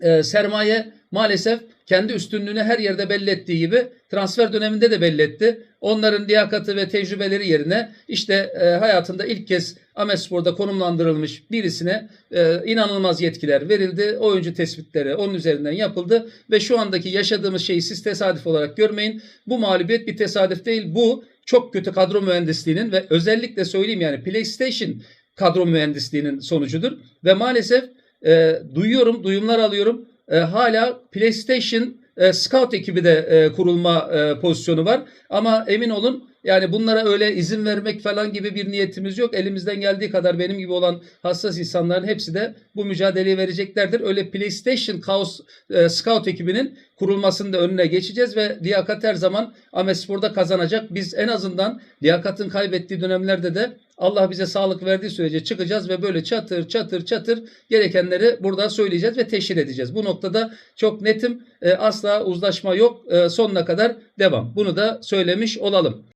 e, sermaye maalesef kendi üstünlüğünü her yerde belli ettiği gibi transfer döneminde de belli etti. Onların liyakatı ve tecrübeleri yerine işte e, hayatında ilk kez Amespor'da konumlandırılmış birisine e, inanılmaz yetkiler verildi. Oyuncu tespitleri onun üzerinden yapıldı ve şu andaki yaşadığımız şeyi siz tesadüf olarak görmeyin. Bu mağlubiyet bir tesadüf değil. Bu çok kötü kadro mühendisliğinin ve özellikle söyleyeyim yani PlayStation kadro mühendisliğinin sonucudur. Ve maalesef e, duyuyorum, duyumlar alıyorum. E, hala PlayStation e, Scout ekibi de e, kurulma e, pozisyonu var. Ama emin olun yani bunlara öyle izin vermek falan gibi bir niyetimiz yok. Elimizden geldiği kadar benim gibi olan hassas insanların hepsi de bu mücadeleyi vereceklerdir. Öyle PlayStation Chaos e, Scout ekibinin kurulmasının da önüne geçeceğiz ve liyakat her zaman Amespor'da kazanacak. Biz en azından liyakatın kaybettiği dönemlerde de Allah bize sağlık verdiği sürece çıkacağız ve böyle çatır çatır çatır gerekenleri burada söyleyeceğiz ve teşhir edeceğiz. Bu noktada çok netim. E, asla uzlaşma yok. E, sonuna kadar devam. Bunu da söylemiş olalım.